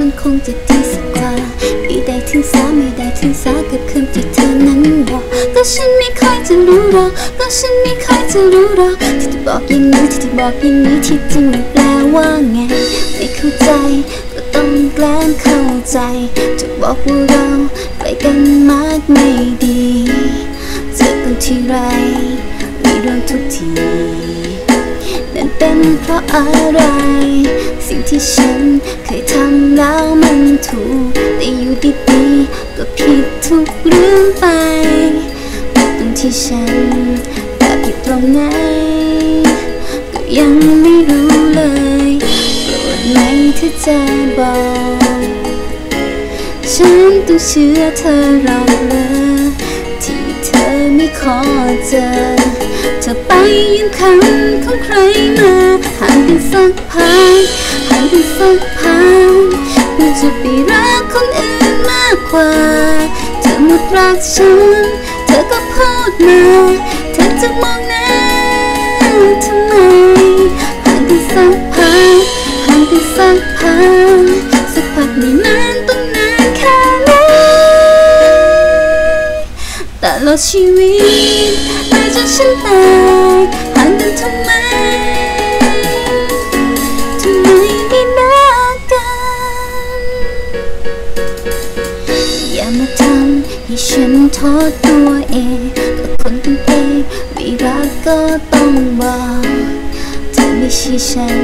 มันคงจะดีสักกว่าไม่ได้ถึงสาไม่ได้ถึงสากับคำที่เธอนั้นบอกก็ฉันไม่เคยจะรู้หรอกก็ฉันไม่เคยจะรู้หรอกที่จะบอกอย่างนี้ที่จะบอกอย่างนี้ที่จริงมันแปลว่าไงไม่เข้าใจก็ต้องแกล้งเข้าใจจะบอกว่าเราใกล้กันมากไม่ดีเจอกันทีไรมีเรื่องทุกที เป็นเพราะอะไร สิ่งที่ฉันเคยทำแล้วมันถูก แต่อยู่ดีๆก็ผิดทุกเรื่องไปตรงที่ฉันแต่ผิดตรงไหน ก็ยังไม่รู้เลยโกรธไหมถ้าจะบอก ฉันต้องเชื่อเธอเราเลย ที่เธอไม่ขอเจอ เธอไปยืมคำของใครมาห่างกันสักพักห่างกันสักพักเพื่อจะไปรักคนอื่นมากกว่า เธอหมดรักฉัน เธอก็พูดมา เธอจะมอง ลอดชีวิตไปจนฉันตายห่างกันทำไมทำไมไม่รักกันอย่ามาทำให้ฉันโทษตัวเองก็คนตั้งเองไม่รักก็ต้องบอกเธอไม่ใช่ฉัน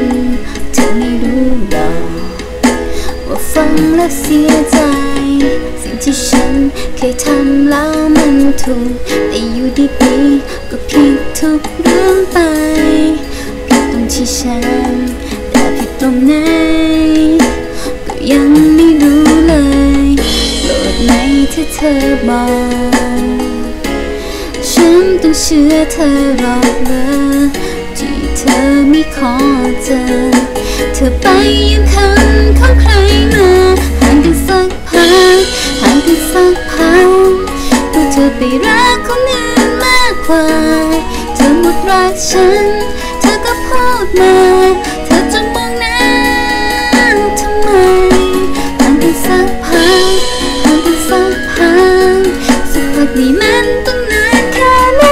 เธอไม่รู้หรอกว่าฟังแล้วเสียใจ ที่ฉันเคยทำแล้วมันถูก แต่อยู่ดีๆก็ผิดทุกเรื่องไปผิดตรงที่ฉัน แต่ผิดตรงไหน ก็ยังไม่รู้เลยโกรธไหมถ้าเธอบอก ฉันต้องเชื่อเธอหรอกเลยที่เธอไม่ขอเจอ เธอไปยืมคำของใครมาห่างกันสัก รักคนอื่นมากกว่า เธอหมดรักฉัน เธอก็พูดมา เธอจะมองหน้าทำไมห่างกันสักพักห่างกันสักพักสักพักนี้มันต้องนานแค่ไหน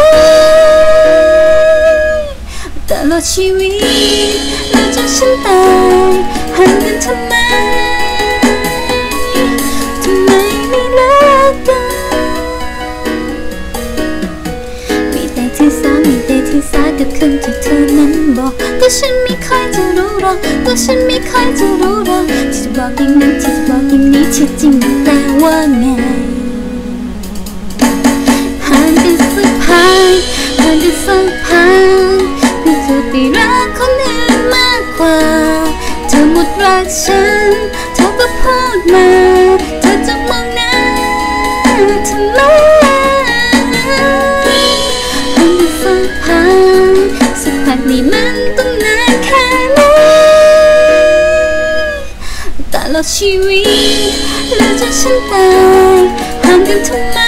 ตลอดชีวิตแล้วจนฉันตายห่างกันทำไม บอกก็ฉันไม่เคยจะรู้หรอกก็ฉันไม่เคยจะรู้หรอกที่จะบอกอย่างนั้นที่จะบอกอย่างนี้ที่จริงแปลว่าไงห่างกันสักพักห่างกันสักพักเพื่อเธอไปรักคนอื่นมากกว่า เธอหมดรักฉัน เธอก็พูดมา เธอจะมองหน้าทำไมห่างกันสักพักสักพักนี้มัน ลอดชีวิตแล้วจนฉันตายห่างกันทำไม